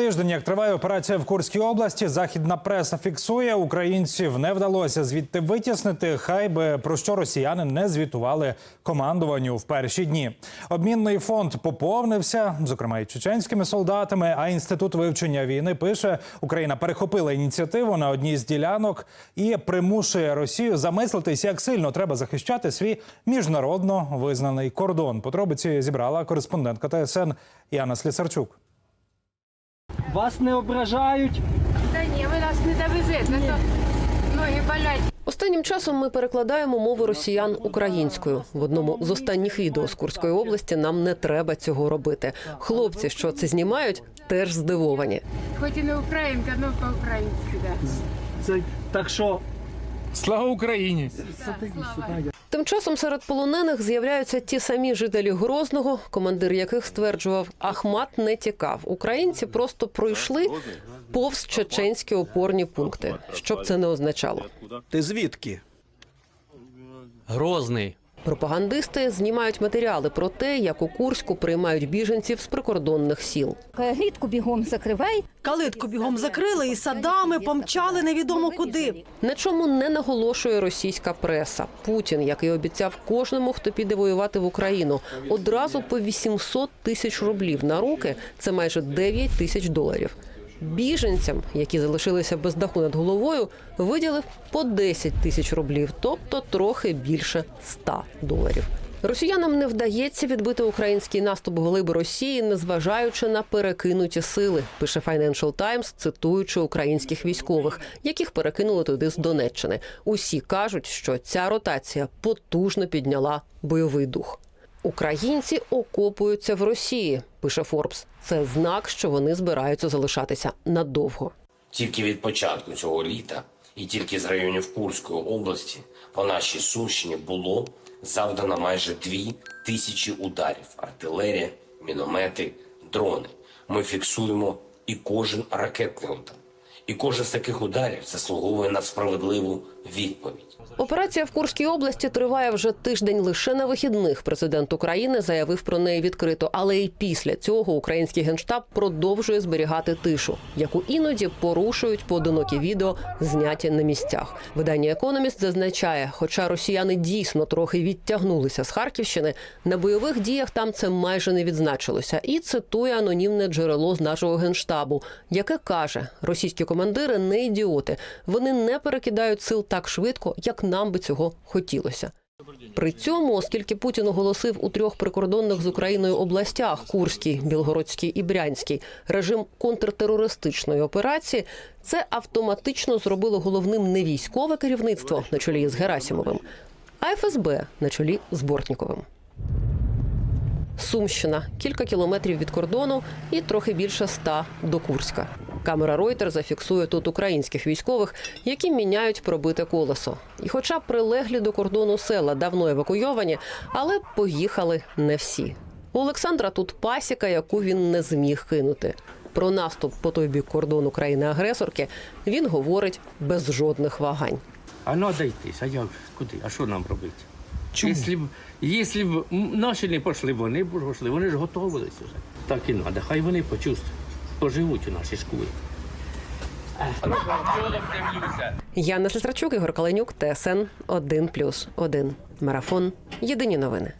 Тиждень, як триває операція в Курській області, західна преса фіксує, українців не вдалося звідти витіснити. Хай би про що росіяни не звітували командуванню в перші дні. Обмінний фонд поповнився, зокрема і чеченськими солдатами. А інститут вивчення війни пише, Україна перехопила ініціативу на одній з ділянок і примушує Росію замислитись, як сильно треба захищати свій міжнародно визнаний кордон. Подробиці зібрала кореспондентка ТСН Яна Слісарчук. Вас не ображають. Та ні, ви нас не довезете, а то ноги болять. Останнім часом ми перекладаємо мову росіян українською. В одному з останніх відео з Курської області нам не треба цього робити. Хлопці, що це знімають, теж здивовані. Хоч і не українка, але по-українськи, да. Це так що Слава Україні! Тим часом серед полонених з'являються ті самі жителі Грозного, командир яких стверджував, Ахмат не тікав. Українці просто пройшли повз чеченські опорні пункти. Що б це не означало. Ти звідки? Грозний. Пропагандисти знімають матеріали про те, як у Курську приймають біженців з прикордонних сіл. Калітку бігом закривай. Калитку бігом закрили і садами помчали невідомо куди. На чому не наголошує російська преса. Путін, який обіцяв кожному, хто піде воювати в Україну, одразу по 800 тисяч рублів на руки це майже 9 тисяч доларів. Біженцям, які залишилися без даху над головою, виділив по 10 тисяч рублів, тобто трохи більше 100 доларів. Росіянам не вдається відбити український наступ глиби Росії, незважаючи на перекинуті сили, пише Financial Times, цитуючи українських військових, яких перекинули туди з Донеччини. Усі кажуть, що ця ротація потужно підняла бойовий дух. Українці окопуються в Росії, пише Форбс. Це знак, що вони збираються залишатися надовго. Тільки від початку цього літа і тільки з районів Курської області по нашій Сумщині було завдано майже дві тисячі ударів: артилерія, міномети, дрони. Ми фіксуємо і кожен ракетний удар. І кожен з таких ударів заслуговує на справедливу відповідь. Операція в Курській області триває вже тиждень лише на вихідних. Президент України заявив про неї відкрито, але й після цього український генштаб продовжує зберігати тишу, яку іноді порушують поодинокі відео, зняті на місцях. Видання Економіст зазначає, хоча росіяни дійсно трохи відтягнулися з Харківщини, на бойових діях там це майже не відзначилося. І цитує анонімне джерело з нашого генштабу, яке каже: російські командири не ідіоти. Вони не перекидають сил так швидко, як нам би цього хотілося. При цьому, оскільки Путін оголосив у трьох прикордонних з Україною областях Курській, Білгородській і Брянській режим контртерористичної операції, це автоматично зробило головним не військове керівництво на чолі з Герасімовим, а ФСБ на чолі з Бортніковим. Сумщина кілька кілометрів від кордону і трохи більше ста до Курська. Камера Reuters зафіксує тут українських військових, які міняють пробите колесо. І, хоча прилеглі до кордону села давно евакуйовані, але поїхали не всі. У Олександра тут пасіка, яку він не зміг кинути. Про наступ по той бік кордону країни-агресорки він говорить без жодних вагань. А треба йти, а як? Куди? А що нам робити? Якщо б, якщо б наші не пішли, вони б пішли, вони ж готувалися вже. Так і треба, хай вони почувствують, поживуть у нашій школі. Яна Сестрачук, Ігор Каленюк, ТСН 1+,1. Марафон. Єдині новини.